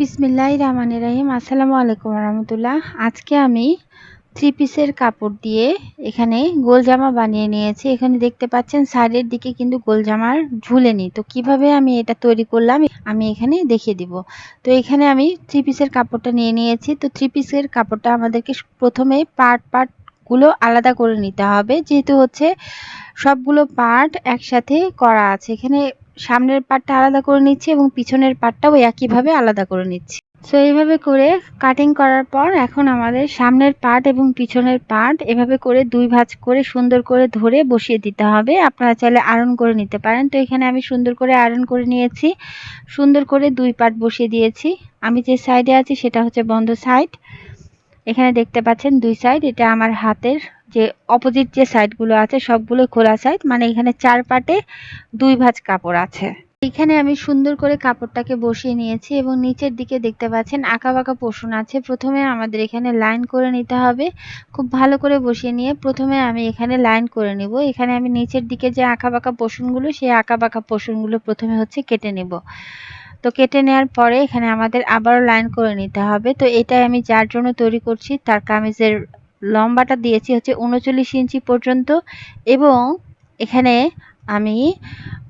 বিসমিল্লাহ রহমান রাহিম। আসসালামু আলাইকুম রহমতুল্লাহ। আজকে আমি থ্রি পিসের কাপড় দিয়ে এখানে গোল জামা বানিয়ে নিয়েছি। এখানে দেখতে পাচ্ছেন সাইডের দিকে কিন্তু গোল জামার ঝুলেনি। তো কীভাবে আমি এটা তৈরি করলাম, আমি এখানে দেখিয়ে দিব। তো এখানে আমি থ্রি পিসের কাপড়টা নিয়ে নিয়েছি। তো থ্রি পিসের কাপড়টা আমাদেরকে প্রথমে পার্ট পার্টগুলো আলাদা করে নিতে হবে। যেহেতু হচ্ছে সবগুলো পার্ট একসাথে করা আছে। এখানে সামনের পাটটা আলাদা করে নিচ্ছি এবং পিছনের পার্টটাও একইভাবে আলাদা করে নিচ্ছি। সো এইভাবে করে কাটিং করার পর এখন আমাদের সামনের পার্ট এবং পিছনের পার্ট এভাবে করে দুই ভাঁজ করে সুন্দর করে ধরে বসিয়ে দিতে হবে। আপনারা চাইলে আয়রন করে নিতে পারেন। তো এখানে আমি সুন্দর করে আয়রন করে নিয়েছি। সুন্দর করে দুই পার্ট বসিয়ে দিয়েছি। আমি যে সাইডে আছি সেটা হচ্ছে বন্ধ সাইড এখানে দেখতে পাচ্ছেন দুই সাইড এটা আমার হাতের যে অপোজিট যে সাইডগুলো আছে সবগুলো খোলা সাইড মানে এখানে চার পাটে দুই ভাঁজ কাপড় আছে। এখানে আমি সুন্দর করে কাপড়টাকে বসিয়ে নিয়েছি এবং নিচের দিকে দেখতে পাচ্ছেন আঁকা বাঁকা পোষণ আছে। প্রথমে আমাদের এখানে লাইন করে নিতে হবে। খুব ভালো করে বসিয়ে নিয়ে প্রথমে আমি এখানে লাইন করে নিব। এখানে আমি নিচের দিকে যে আঁকা বাঁকা পোষণগুলো সেই আঁকা বাঁকা পোষণগুলো প্রথমে হচ্ছে কেটে নেব। তো কেটে নেওয়ার পরে এখানে আমাদের আবারও লাইন করে নিতে হবে। তো এটাই আমি যার জন্য তৈরি করছি, তার কামিজের লম্বাটা দিয়েছি হচ্ছে উনচল্লিশ ইঞ্চি পর্যন্ত এবং এখানে আমি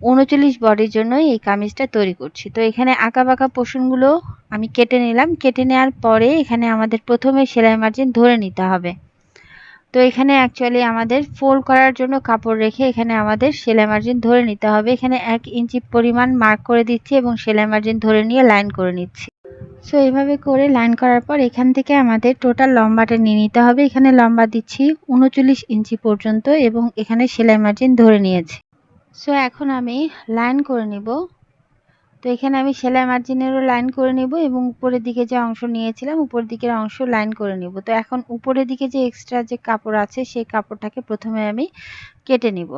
উনচল্লিশ বডির জন্য এই কামিজটা তৈরি করছি। তো এখানে আঁকা বাঁকা পোষণগুলো আমি কেটে নিলাম। কেটে নেওয়ার পরে এখানে আমাদের প্রথমে সেলাই মার্জিন ধরে নিতে হবে। তো এখানে অ্যাকচুয়ালি আমাদের ফোল্ড করার জন্য কাপড় রেখে এখানে আমাদের সেলাই মার্জিন ধরে নিতে হবে। এখানে এক ইঞ্চি পরিমাণ মার্ক করে দিচ্ছি এবং সেলাই মার্জিন ধরে নিয়ে লাইন করে নিচ্ছি। সো এইভাবে করে লাইন করার পর এখান থেকে আমাদের টোটাল লম্বাটা নিয়ে নিতে হবে। এখানে লম্বা দিচ্ছি উনচল্লিশ ইঞ্চি পর্যন্ত এবং এখানে সেলাই মার্জিন ধরে নিয়েছি। সো এখন আমি লাইন করে নিব। তো, এখানে আমি সেলাই মার্জিনেরও লাইন করে নিব এবং উপরের দিকে যে অংশ নিয়েছিলাম, উপরের দিকের অংশ লাইন করে নিব। তো, এখন উপরের দিকে যে এক্সট্রা যে কাপড় আছে, সেই কাপড়টাকে প্রথমে আমি কেটে নিব।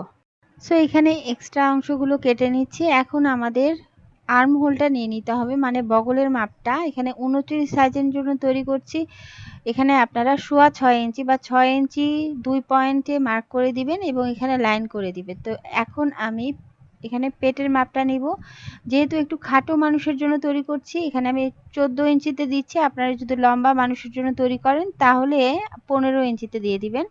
সো এখানে এক্সট্রা অংশগুলো কেটে নিচ্ছি। এখন আমাদের আর্ম হোলটা নিয়ে নিতে হবে। মানে বগলের মাপটা। এখানে উনত্রিশ সাইজের জন্য তৈরি করছি। এখানে আপনারা সোয়া ছয় ইঞ্চি বা ছয় ইঞ্চি দুই পয়েন্টে মার্ক করে দিবেন এবং এখানে লাইন করে দিবেন। তো এখন আমি এখানে পেটের মাপটা নিব। যেহেতু একটু খাটো মানুষের জন্য তৈরি করছি, এখানে আমি চোদ্দ ইঞ্চিতে দিচ্ছি। আপনারা যদি লম্বা মানুষের জন্য তৈরি করেন, তাহলে পনেরো ইঞ্চিতে দিয়ে দিবেন।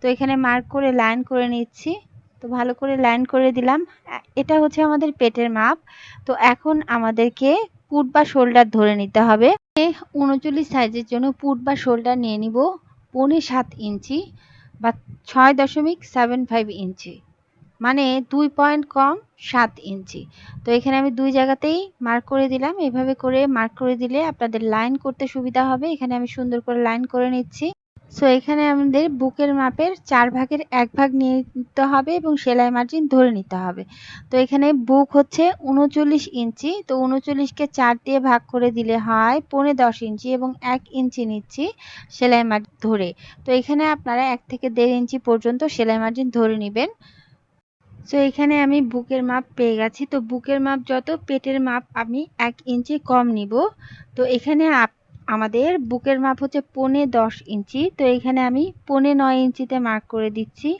তো এখানে মার্ক করে, লাইন করে নিচ্ছি। তো ভালো করে লাইন করে দিলাম। এটা হচ্ছে আমাদের পেটের মাপ। তো এখন আমাদেরকে পুট বা শোল্ডার ধরে নিতে হবে। উনচল্লিশ সাইজের জন্য পুট বা শোল্ডার নিয়ে নিব পৌনে সাত ইঞ্চি বা ছয় দশমিক সেভেন ফাইভ ইঞ্চি। মানে দুই পয়েন্ট কম সাত ইঞ্চি। তো এখানে আমি দুই জায়গাতেই মার্ক করে দিলাম। এভাবে করে মার্ক করে দিলে আপনাদের লাইন করতে সুবিধা হবে। এখানে আমি সুন্দর করে লাইন করে নিচ্ছি। সো এখানে আমাদের বুকের মাপের চার ভাগের এক ভাগ নিয়ে নিতে হবে এবং সেলাই মার্জিন ধরে নিতে হবে। তো এখানে বুক হচ্ছে উনচল্লিশ ইঞ্চি, তো উনচল্লিশকে চার দিয়ে ভাগ করে দিলে হয় পৌনে দশ ইঞ্চি এবং এক ইঞ্চি নিচ্ছি সেলাই মার্জিন ধরে। তো এখানে আপনারা এক থেকে দেড় ইঞ্চি পর্যন্ত সেলাই মার্জিন ধরে নেবেন। সো এখানে আমি বুকের মাপ পেয়ে গেছি। তো বুকের মাপ যত পেটের মাপ আমি এক ইঞ্চি কম নিব। তো এখানে আমাদের বুকের মাপ হচ্ছে পনে দশ ইঞ্চি। তো এখানে আমি পনে নয় ইঞ্চিতে মার্ক করে দিচ্ছি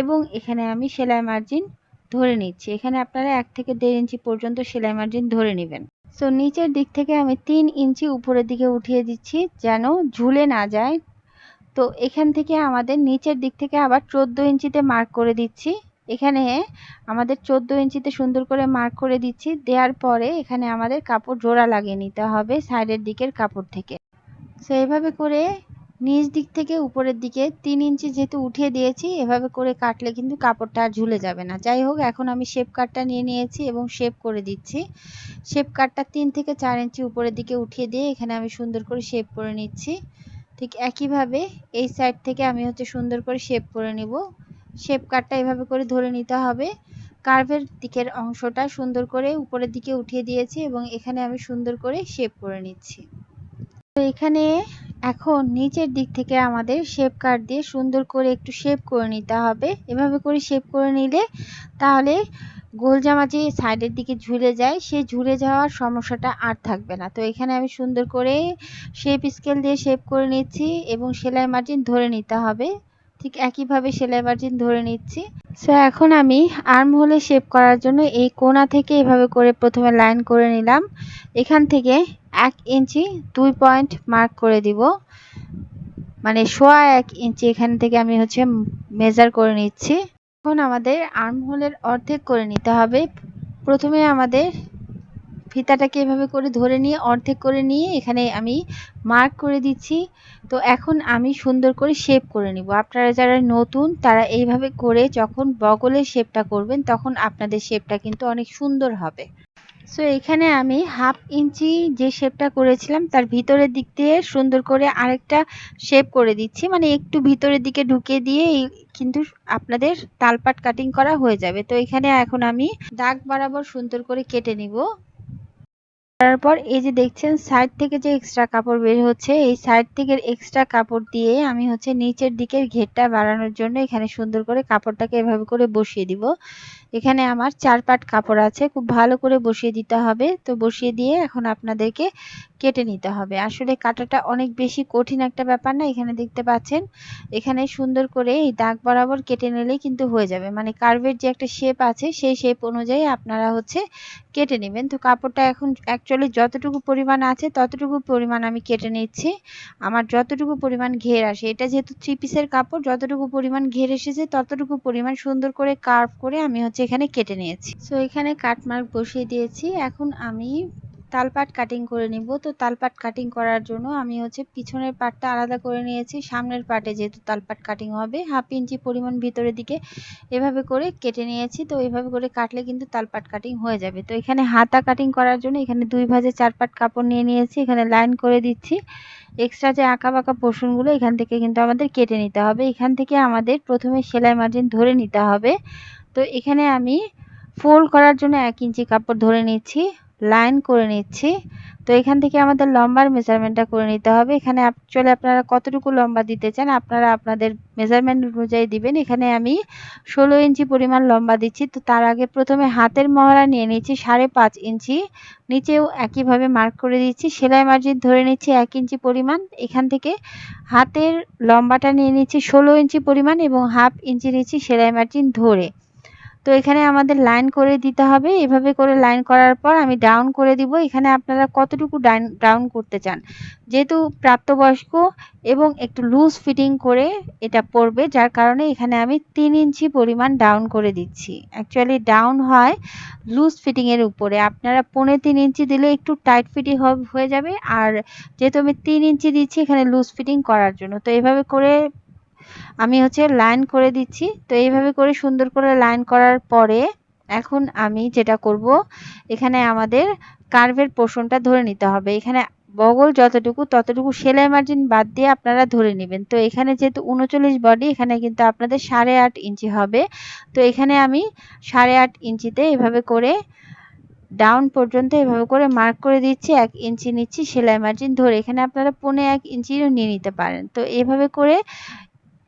এবং এখানে আমি সেলাই মার্জিন ধরে নিচ্ছি। এখানে আপনারা এক থেকে দেড় ইঞ্চি পর্যন্ত সেলাই মার্জিন ধরে নেবেন। সো নিচের দিক থেকে আমি তিন ইঞ্চি উপরের দিকে উঠিয়ে দিচ্ছি যেন ঝুলে না যায়। তো এখান থেকে আমাদের নিচের দিক থেকে আবার চোদ্দ ইঞ্চিতে মার্ক করে দিচ্ছি। এখানে আমাদের চোদ্দ ইঞ্চিতে সুন্দর করে মার্ক করে দিচ্ছি। দেওয়ার পরে এখানে আমাদের কাপড় জোড়া লাগিয়ে নিতে হবে সাইডের দিকের কাপড় থেকে। সো এভাবে করে নিচ দিক থেকে উপরের দিকে তিন ইঞ্চি যেহেতু উঠিয়ে দিয়েছি, এভাবে করে কাটলে কিন্তু কাপড়টা আর ঝুলে যাবে না। যাই হোক, এখন আমি শেপ কাটটা নিয়ে নিয়েছি এবং শেপ করে দিচ্ছি। শেপ কাটটা তিন থেকে চার ইঞ্চি উপরের দিকে উঠিয়ে দিয়ে এখানে আমি সুন্দর করে শেপ করে নিচ্ছি। ঠিক একইভাবে এই সাইড থেকে আমি হচ্ছে সুন্দর করে শেপ করে নিব। শেপ কাটটা এভাবে করে ধরে নিতে হবে। কার্ভের দিকের অংশটা সুন্দর করে উপরের দিকে উঠিয়ে দিয়েছি এবং এখানে আমি সুন্দর করে শেপ করে নিচ্ছি। তো এখানে এখন নিচের দিক থেকে আমাদের শেপ কাট দিয়ে সুন্দর করে একটু শেপ করে নিতে হবে। এভাবে করে শেপ করে নিলে তাহলে গোল জামা যে সাইডের দিকে ঝুলে যায়। সেই ঝুলে যাওয়ার সমস্যাটা আর থাকবে না। তো এখানে আমি সুন্দর করে শেপ স্কেল দিয়ে শেপ করে নিচ্ছি এবং সেলাই মার্জিন ধরে নিতে হবে। ঠিক একইভাবে সেলাই মার্জিন ধরে নিচ্ছি। সো এখন আমি আর্ম হোলে শেপ করার জন্য এই কোনা থেকে এভাবে করে প্রথমে লাইন করে নিলাম। এখান থেকে এক ইঞ্চি দুই পয়েন্ট মার্ক করে দিব। মানে সোয়া এক ইঞ্চি এখান থেকে আমি হচ্ছে মেজার করে নিচ্ছি। এখন আমাদের আর্ম হোলের অর্ধেক করে নিতে হবে। প্রথমে আমাদের ফিতাটাকে এভাবে করে ধরে নিয়ে, অর্ধেক করে নিয়ে এখানে আমি মার্ক করে দিচ্ছি। তো এখন আমি সুন্দর করে শেপ করে নিব। আপনারা যারা নতুন, তারা এইভাবে করে যখন বগলের শেপটা করবেন, তখন আপনাদের শেপটা কিন্তু অনেক সুন্দর হবে। সো এখানে আমি হাফ ইঞ্চি যে শেপটা করেছিলাম, তার ভিতরের দিক দিয়ে সুন্দর করে আরেকটা শেপ করে দিচ্ছি। মানে একটু ভিতরের দিকে ঢুকে দিয়ে কিন্তু আপনাদের তালপাট কাটিং করা হয়ে যাবে। তো এখানে এখন আমি দাগ বরাবর সুন্দর করে কেটে নিব। তারপর এই যে দেখছেন সাইড থেকে যে এক্সট্রা কাপড় বের হচ্ছে, এই সাইড থেকে এক্সট্রা কাপড় দিয়ে আমি হচ্ছে নিচের দিকের ঘেরটা বাড়ানোর জন্য এখানে সুন্দর করে কাপড়টাকে এভাবে করে বসিয়ে দিব। এখানে আমার চার পাট কাপড় আছে, খুব ভালো করে বসিয়ে দিতে হবে। তো বসিয়ে দিয়ে এখন আপনাদেরকে কেটে নিতে হবে। আসলে কাটাটা অনেক বেশি কঠিন একটা ব্যাপার না, এখানে দেখতে পাচ্ছেন। এখানে সুন্দর করে এই দাগ বরাবর কেটে নিলেই কিন্তু হয়ে যাবে। মানে কার্ভের যে একটা শেপ আছে, সেই শেপ অনুযায়ী আপনারা হচ্ছে কেটে নেবেন। তো কাপড়টা এখন অ্যাকচুয়ালি যতটুকু পরিমাণ আছে, ততটুকু পরিমাণ আমি কেটে নিচ্ছি। আমার যতটুকু পরিমাণ ঘের আসে, এটা যেহেতু থ্রি পিসের কাপড়, যতটুকু পরিমাণ ঘের এসেছে, ততটুকু পরিমাণ সুন্দর করে কার্ভ করে আমি হচ্ছে এখানে কেটে নিয়েছি। সো এখানে কাটমার্ক বসিয়ে দিয়েছি। এখন আমি তালপাট কাটিং করে নিব। তো তালপাট কাটিং করার জন্য আমি হচ্ছে পিছনের পাটটা আলাদা করে নিয়েছি। সামনের পাটে যেহেতু তালপাট কাটিং হবে, হাফ ইঞ্চি পরিমাণ ভিতরের দিকে এভাবে করে কেটে নিয়েছি। তো এইভাবে করে কাটলে কিন্তু তালপাট কাটিং হয়ে যাবে। তো এখানে হাতা কাটিং করার জন্য এখানে দুই ভাজে চার পাট কাপড় নিয়ে নিয়েছি। এখানে লাইন করে দিচ্ছি। এক্সট্রা যে আঁকা বাঁকা পোর্শনগুলো এখান থেকে কিন্তু আমাদের কেটে নিতে হবে। এখান থেকে আমাদের প্রথমে সেলাই মার্জিন ধরে নিতে হবে। তো এখানে আমি ফোল্ড করার জন্য এক ইঞ্চি কাপড় ধরে নিচ্ছি লাইন করে নিচ্ছি। তো এখান থেকে আমাদের লম্বার মেজারমেন্টটা করে নিতে হবে। এখানে অ্যাকচুয়ালি আপনারা কতটুকু লম্বা দিতে চান আপনারা আপনাদের মেজারমেন্ট অনুযায়ী দিবেন। এখানে আমি ষোলো ইঞ্চি পরিমাণ লম্বা দিচ্ছি। তো তার আগে প্রথমে হাতের মহড়া নিয়ে নিচ্ছি, সাড়ে পাঁচ ইঞ্চি। নিচেও একইভাবে মার্ক করে দিচ্ছি। সেলাই মার্জিন ধরে নিচ্ছি এক ইঞ্চি পরিমাণ। এখান থেকে হাতের লম্বাটা নিয়ে নিচ্ছি ষোলো ইঞ্চি পরিমাণ এবং হাফ ইঞ্চি নিচ্ছি সেলাই মার্জিন ধরে। তো এখানে আমাদের লাইন করে দিতে হবে। এভাবে করে লাইন করার পর আমি ডাউন করে দিব। এখানে আপনারা কতটুকু ডাইন ডাউন করতে চান? যেহেতু প্রাপ্তবয়স্ক এবং একটু লুজ ফিটিং করে এটা পড়বে যার কারণে এখানে আমি তিন ইঞ্চি পরিমাণ ডাউন করে দিচ্ছি। অ্যাকচুয়ালি ডাউন হয় লুজ ফিটিংয়ের উপরে। আপনারা পৌনে তিন ইঞ্চি দিলে একটু টাইট ফিটিং হয়ে যাবে। আর যেহেতু আমি তিন ইঞ্চি দিচ্ছি এখানে লুজ ফিটিং করার জন্য। তো এভাবে করে আমি হচ্ছে লাইন করে দিচ্ছি। তো এইভাবে করে সুন্দর করে লাইন করার পরে এখন আমি যেটা করব, এখানে আমাদের কার্ভের পোর্শনটা ধরে নিতে হবে। এখানে বগল যতটুকু, ততটুকু সেলাই মার্জিন বাদ দিয়ে আপনারা ধরে নেবেন। তো এখানে যেহেতু উনচল্লিশ বডি এখানে কিন্তু আপনাদের সাড়ে আট ইঞ্চি হবে। তো এখানে আমি সাড়ে আট ইঞ্চিতে এভাবে করে ডাউন পর্যন্ত এভাবে করে মার্ক করে দিচ্ছি, এক ইঞ্চি নিচ্ছি, সেলাই মার্জিন ধরে। এখানে আপনারা পনে এক ইঞ্চিও নিয়ে নিতে পারেন। তো এভাবে করে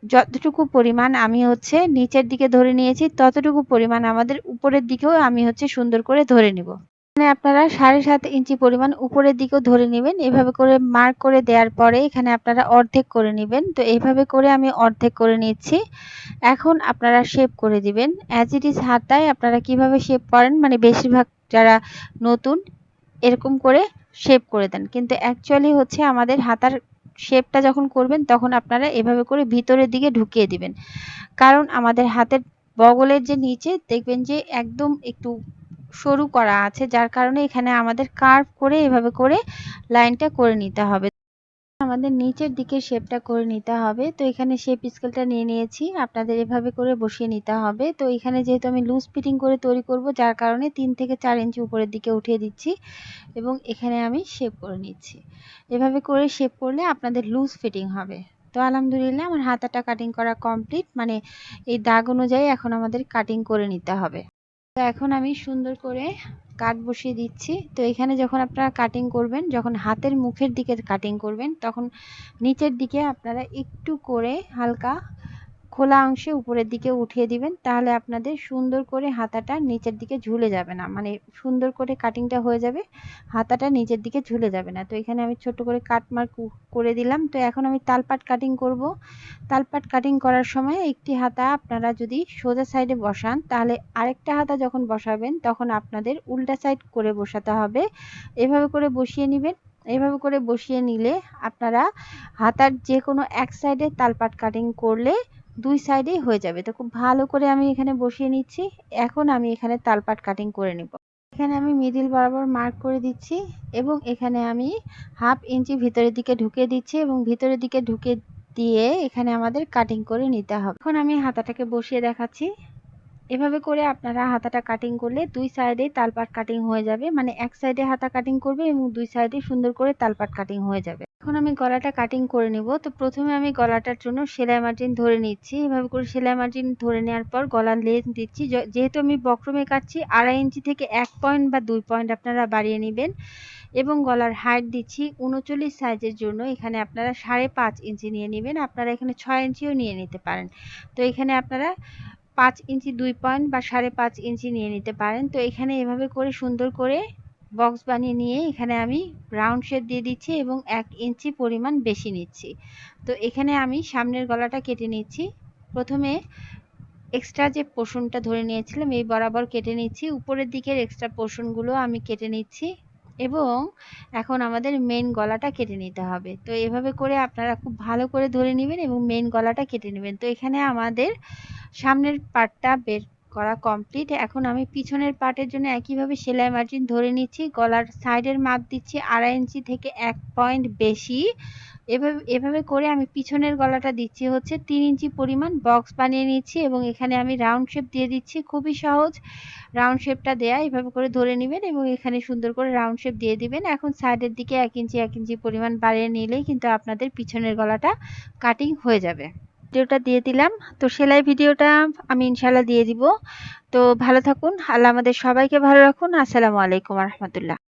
যতটুকু পরিমাণ আমি হচ্ছে নিচের দিকে ধরে নিয়েছি, ততটুকু পরিমাণ আমাদের উপরের দিকেও আমি হচ্ছে সুন্দর করে ধরে নিব। এখানে আপনারা সাড়ে সাত ইঞ্চি পরিমাণ উপরের দিকেও ধরে নেবেন। এভাবে করে মার্ক করে দেওয়ার পরে এখানে আপনারা অর্ধেক করে নেবেন। তো এইভাবে করে আমি অর্ধেক করে নিচ্ছি। এখন আপনারা শেপ করে দিবেন। অ্যাজ ইট ইজ হাতায় আপনারা কীভাবে শেপ করেন? মানে বেশিরভাগ যারা নতুন, এরকম করে শেপ করে দেন। কিন্তু অ্যাকচুয়ালি হচ্ছে আমাদের হাতার শেপটা যখন করবেন, তখন আপনারা এভাবে করে ভিতরের দিকে ঢুকিয়ে দিবেন। কারণ আমাদের হাতের বগলের যে নিচে, দেখবেন যে একদম একটু সরু করা আছে, যার কারণে এখানে আমাদের কার্ভ করে এভাবে করে লাইনটা করে নিতে হবে। আমাদের নিচের দিকে শেপটা করে নিতে হবে। তো এখানে শেপ স্কেলটা নিয়ে নিয়েছি। আপনাদের এভাবে করে বসিয়ে নিতে হবে। তো এখানে যেহেতু আমি লুজ ফিটিং করে তৈরি করব, যার কারণে তিন থেকে চার ইঞ্চি উপরের দিকে উঠিয়ে দিচ্ছি এবং এখানে আমি শেপ করে নিচ্ছি। এভাবে করে শেপ করলে আপনাদের লুজ ফিটিং হবে। তো আলহামদুলিল্লাহ আমার হাতাটা কাটিং করা কমপ্লিট মানে এই দাগ অনুযায়ী এখন আমাদের কাটিং করে নিতে হবে। তো এখন আমি সুন্দর করে কাট বসিয়ে দিচ্ছি। তো এখানে যখন আপনারা কাটিং করবেন, যখন হাতের মুখের দিকে কাটিং করবেন, তখন নিচের দিকে আপনারা একটু করে হালকা খোলা অংশে উপরের দিকে উঠিয়ে দিবেন, তাহলে আপনাদের সুন্দর করে হাতাটা নিচের দিকে ঝুলে যাবে না। মানে সুন্দর করে কাটিংটা হয়ে যাবে, হাতাটা নিচের দিকে ঝুলে যাবে না। তো এখানে আমি ছোট করে কাট মার্ক করে দিলাম। তো এখন আমি তালপাট কাটিং করব। তালপাট কাটিং করার সময় একটি হাতা আপনারা যদি সোজা সাইডে বসান, তাহলে আরেকটা হাতা যখন বসাবেন, তখন আপনাদের উল্টা সাইড করে বসাতে হবে। এভাবে করে বসিয়ে নেবেন। এভাবে করে বসিয়ে নিলে আপনারা হাতার যে কোনো এক সাইডে তালপাট কাটিং করলে দুই সাইডেই হয়ে যাবে। তো খুব ভালো করে আমি এখানে বসিয়ে নিচ্ছি। এখন আমি এখানে তালপাট কাটিং করে নেব। এখানে আমি মিডিল বরাবর মার্ক করে দিচ্ছি এবং এখানে আমি হাফ ইঞ্চি ভিতরের দিকে ঢুকে দিচ্ছি এবং ভিতরের দিকে ঢুকে দিয়ে এখানে আমাদের কাটিং করে নিতে হবে। এখন আমি হাতাটাকে বসিয়ে দেখাচ্ছি। এভাবে করে আপনারা হাতাটা কাটিং করলে দুই সাইডে তালপাট কাটিং হয়ে যাবে। মানে এক সাইডে হাতা কাটিং করবে এবং দুই সাইডে সুন্দর করে তালপাট কাটিং হয়ে যাবে। এখন আমি গলাটা কাটিং করে নিব। তো প্রথমে আমি গলাটার জন্য সেলাই মার্জিন ধরে নিচ্ছি। এভাবে করে সেলাই মার্জিন ধরে নেওয়ার পর গলার লেন্থ দিচ্ছি। যেহেতু আমি বক্রমে কাটছি, আড়াই ইঞ্চি থেকে এক পয়েন্ট বা দুই পয়েন্ট আপনারা বাড়িয়ে নেবেন এবং গলার হাইট দিচ্ছি উনচল্লিশ সাইজের জন্য। এখানে আপনারা সাড়ে পাঁচ ইঞ্চি নিয়ে নেবেন। আপনারা এখানে ছয় ইঞ্চিও নিয়ে নিতে পারেন। তো এখানে আপনারা পাঁচ ইঞ্চি দুই পয়েন্ট বা সাড়ে পাঁচ ইঞ্চি নিয়ে নিতে পারেন। তো এখানে এভাবে করে সুন্দর করে বক্স বানিয়ে নিয়ে এখানে আমি রাউন্ড শেপ দিয়ে দিচ্ছি এবং এক ইঞ্চি পরিমাণ বেশি নিচ্ছি। তো এখানে আমি সামনের গলাটা কেটে নিচ্ছি। প্রথমে এক্সট্রা যে পোষণটা ধরে নিয়েছিলাম, এই বরাবর কেটে নিচ্ছি। উপরের দিকের এক্সট্রা পোষণগুলো আমি কেটে নিচ্ছি এবং এখন আমাদের মেন গলাটা কেটে নিতে হবে। তো এভাবে করে আপনারা খুব ভালো করে ধরে নেবেন এবং মেন গলাটা কেটে নেবেন। তো এখানে আমাদের সামনের পার্টটা বের করা কমপ্লিট এখন আমি পিছনের পার্টের জন্য একইভাবে সেলাই মার্জিন ধরে নিচ্ছি। গলার সাইডের মাপ দিচ্ছি আড়াই ইঞ্চি থেকে এক পয়েন্ট বেশি। এভাবে এভাবে করে আমি পিছনের গলাটা দিচ্ছি হচ্ছে তিন ইঞ্চি পরিমাণ বক্স বানিয়ে নিচ্ছি এবং এখানে আমি রাউন্ড শেপ দিয়ে দিচ্ছি। খুবই সহজ। রাউন্ড শেপটা দেয়া, এভাবে করে ধরে নেবেন এবং এখানে সুন্দর করে রাউন্ড শেপ দিয়ে দিবেন। এখন সাইডের দিকে এক ইঞ্চি এক ইঞ্চি পরিমাণ বাড়িয়ে নিলেই কিন্তু আপনাদের পিছনের গলাটা কাটিং হয়ে যাবে। ভিডিওটা দিয়ে দিলাম। তো সেলাই ভিডিওটা আমি ইনশাল্লাহ দিয়ে দিব। তো ভালো থাকুন। আল্লাহ আমাদের সবাইকে ভালো রাখুন। আসসালামু আলাইকুম রহমতুল্লাহ।